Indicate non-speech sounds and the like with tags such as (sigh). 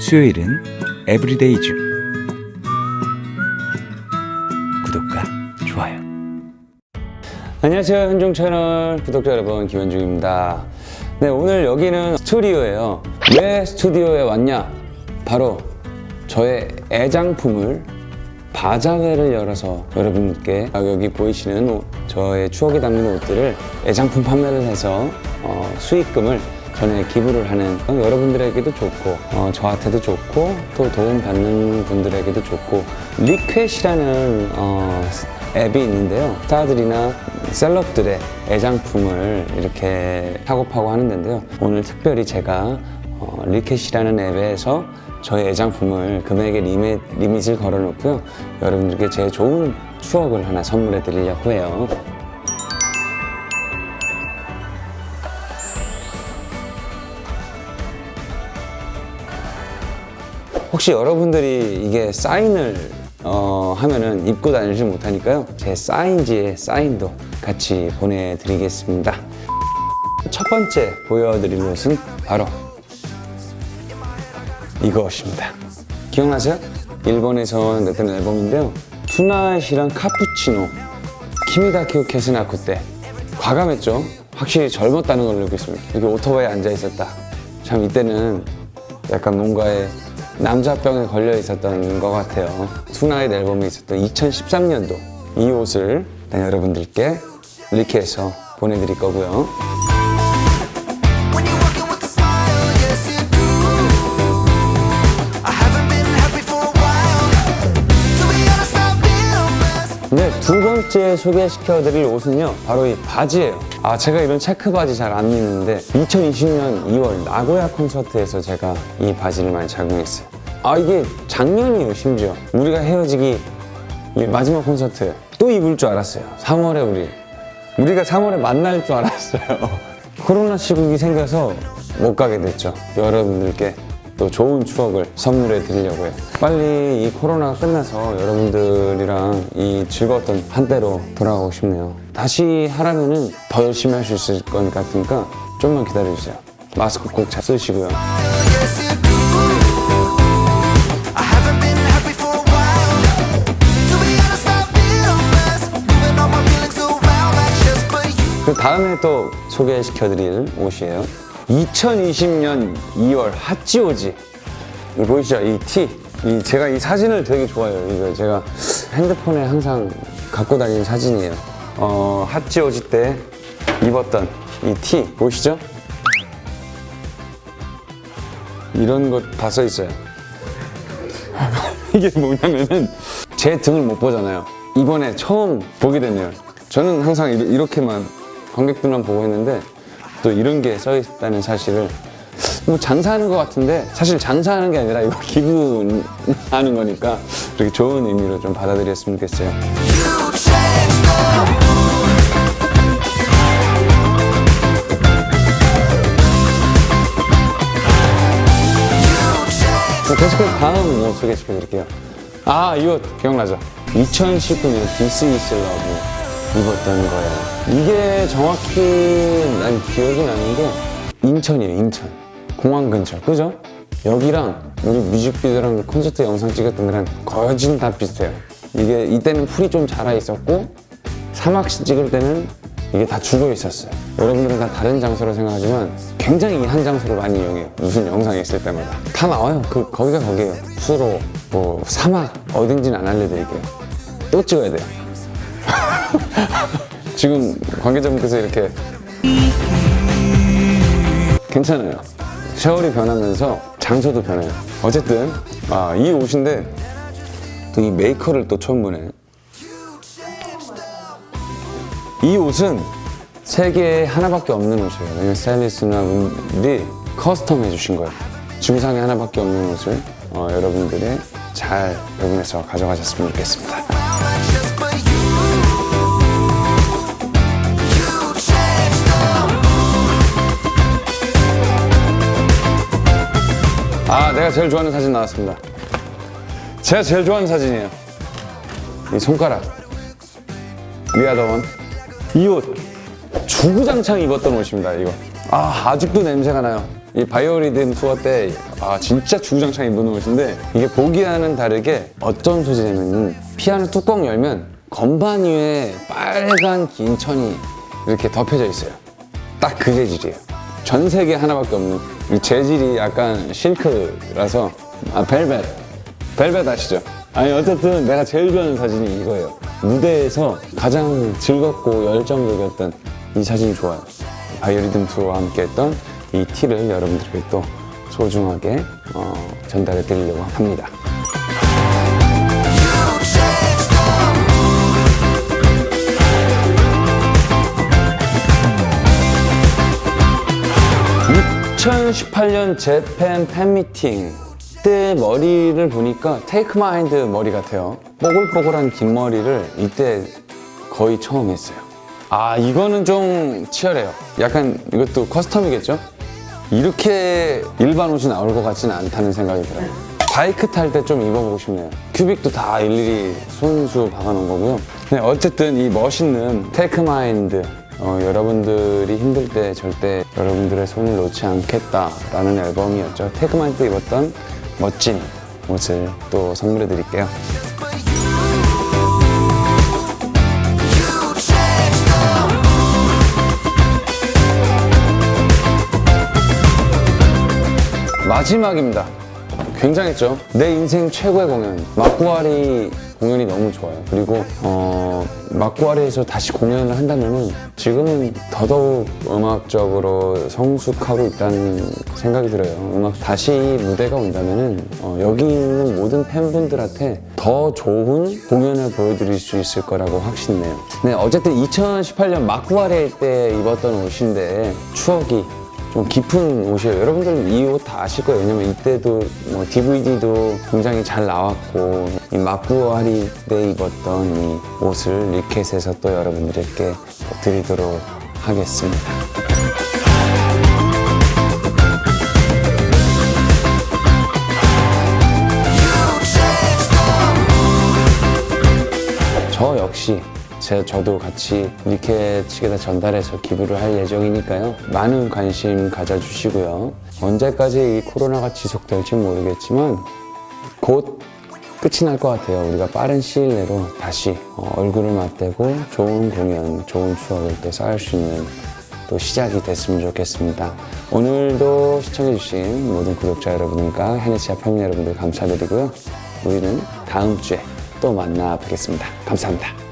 수요일은 에브리데이 중. 구독과 좋아요. 안녕하세요. 현종 채널 구독자 여러분 김현중입니다. 네 오늘 여기는 스튜디오예요. 왜 스튜디오에 왔냐? 바로 저의 애장품을 바자회를 열어서 여러분께 여기 보이시는 옷, 저의 추억이 담긴 옷들을 애장품 판매를 해서 어, 수익금을 전에 기부를 하는 어, 여러분들에게도 좋고 어, 저한테도 좋고 또 도움 받는 분들에게도 좋고 리퀘시라는 어, 앱이 있는데요. 스타들이나 셀럽들의 애장품을 이렇게 사고 파고 하는 데인데요. 오늘 특별히 제가 어, 리켓이라는 앱에서 저의 애장품을 금액의 리밋, 리밋을 걸어놓고요. 여러분들께 제 좋은 추억을 하나 선물해 드리려고 해요. 혹시 여러분들이 이게 사인을 어, 하면은 입고 다니지 못하니까요. 제 사인지에 사인도 같이 보내드리겠습니다. 첫 번째 보여드릴 옷은 바로 이것입니다. 기억나세요? 일본에서 냈던 앨범인데요. 투나잇이랑 카푸치노, 키미다 키우케스 나쿠 때 과감했죠. 확실히 젊었다는 걸 느꼈습니다. 여기 오토바이에 앉아 있었다. 참 이때는 약간 뭔가에 남자병에 걸려 있었던 것 같아요. 투나잇 앨범에 있었던 2013년도 이 옷을 일단 여러분들께 리케해서 보내드릴 거고요. Mess. 네, 두 번째 소개시켜드릴 옷은요, 바로 이 바지예요. 아, 제가 이런 체크 바지 잘 안 입는데, 2020년 2월 나고야 콘서트에서 제가 이 바지를 많이 착용했어요. 아, 이게 작년이에요, 심지어. 우리가 헤어지기 이 마지막 콘서트 또 입을 줄 알았어요. 3월에 우리. 우리가 3월에 만날 줄 알았어요. (laughs) 코로나 시국이 생겨서 못 가게 됐죠. 여러분들께 또 좋은 추억을 선물해 드리려고 해요. 빨리 이 코로나가 끝나서 여러분들이랑 이 즐거웠던 한때로 돌아가고 싶네요. 다시 하라면은 더 열심히 할 수 있을 것 같으니까 좀만 기다려 주세요. 마스크 꼭 잘 쓰시고요. 그 다음에 또 소개시켜드릴 옷이에요. 2020년 2월 핫지오지. 이거 보이시죠? 이 티. 이 제가 이 사진을 되게 좋아해요. 이거 제가 핸드폰에 항상 갖고 다니는 사진이에요. 어, 핫지오지 때 입었던 이 티 보이시죠? 이런 것 다 써 있어요. (laughs) 이게 뭐냐면은 제 등을 못 보잖아요. 이번에 처음 보게 됐네요. 저는 항상 이렇- 이렇게만 관객들만 보고 있는데 또 이런 게 써 있다는 사실을 뭐 장사하는 것 같은데 사실 장사하는 게 아니라 이거 기부하는 거니까 이렇게 좋은 의미로 좀 받아들였으면 좋겠어요. 계속해서 다음 옷 소개시켜 드릴게요. 아, 이 옷 기억나죠? 2019년 디스 이스 러브 입었던 거예요. 이게 정확히 난 기억이 나는 게 인천이에요, 인천. 공항 근처. 그죠? 여기랑 우리 뮤직비디오랑 콘서트 영상 찍었던 데랑 거진 다 비슷해요. 이게 이때는 풀이 좀 자라 있었고 사막시 찍을 때는 이게 다 죽어 있었어요. 여러분들은 다 다른 장소로 생각하지만 굉장히 이 한 장소를 많이 이용해요. 무슨 영상이 있을 때마다. 다 나와요. 그, 거기가 거기예요. 수로, 뭐, 사막, 어딘지는 안 알려드릴게요. 또 찍어야 돼요. (laughs) 지금 관계자분께서 이렇게 괜찮아요. 세월이 변하면서 장소도 변해요. 어쨌든, 아, 이 옷인데 또 이 메이커를 또 처음 보네. 이 옷은 세계에 하나밖에 없는 옷이에요. 왜냐면 스타일리스트나 분들이 커스텀 해주신 거예요. 지구상에 하나밖에 없는 옷을 어, 여러분들이 잘 배분해서 가져가셨으면 좋겠습니다. 아, 내가 제일 좋아하는 사진 나왔습니다. 제가 제일 좋아하는 사진이에요. 이 손가락. 리아더원. 이 옷. 주구장창 입었던 옷입니다, 이거. 아, 아직도 냄새가 나요. 이 바이오리듬 투어 때 아, 진짜 주구장창 입는 옷인데 이게 보기와는 다르게 어떤 소재냐면은 피아노 뚜껑 열면 건반 위에 빨간 긴 천이 이렇게 덮여져 있어요. 딱 그 재질이에요. 전 세계 하나밖에 없는 이 재질이 약간 실크라서 아 벨벳 벨벳 아시죠? 아니 어쨌든 내가 제일 좋아하는 사진이 이거예요. 무대에서 가장 즐겁고 열정적이었던 이 사진이 좋아요. 바이오리듬 투어와 함께 했던 이 티를 여러분들에게 또 소중하게 어, 전달해 드리려고 합니다. 2018년 재팬 팬미팅 때 머리를 보니까 테이크 마인드 머리 같아요. 뽀글뽀글한 긴 머리를 이때 거의 처음 했어요. 아 이거는 좀 치열해요. 약간 이것도 커스텀이겠죠? 이렇게 일반 옷이 나올 것 같지는 않다는 생각이 들어요. 바이크 탈 때 좀 입어보고 싶네요. 큐빅도 다 일일이 손수 박아놓은 거고요. 네, 어쨌든 이 멋있는 테이크 마인드 어, 여러분들이 힘들 때 절대 여러분들의 손을 놓지 않겠다라는 앨범이었죠. 테이크 마인드 입었던 멋진 옷을 또 선물해 드릴게요. 마지막입니다. 굉장했죠. 내 인생 최고의 공연. 막구아리 공연이 너무 좋아요. 그리고 어, 막구아리에서 다시 공연을 한다면은 지금은 더더욱 음악적으로 성숙하고 있다는 생각이 들어요. 음악 다시 무대가 온다면은 어, 여기 있는 모든 팬분들한테 더 좋은 공연을 보여드릴 수 있을 거라고 확신해요. 네, 어쨌든 2018년 막구아리 때 입었던 옷인데 추억이 좀 깊은 옷이에요. 여러분들 이옷 다 아실 거예요. 왜냐면 이때도 뭐 DVD도 굉장히 잘 나왔고 이 마꾸아리 때 입었던 이 옷을 리켓에서 또 여러분들께 드리도록 하겠습니다. 저 역시 제 저도 같이 리켓 측에다 전달해서 기부를 할 예정이니까요. 많은 관심 가져주시고요. 언제까지 이 코로나가 지속될지 모르겠지만 곧 끝이 날 것 같아요. 우리가 빠른 시일 내로 다시 어, 얼굴을 맞대고 좋은 공연, 좋은 추억을 또 쌓을 수 있는 또 시작이 됐으면 좋겠습니다. 오늘도 시청해주신 모든 구독자 여러분과 헤네시아 팬 여러분들 감사드리고요. 우리는 다음 주에 또 만나 뵙겠습니다. 감사합니다.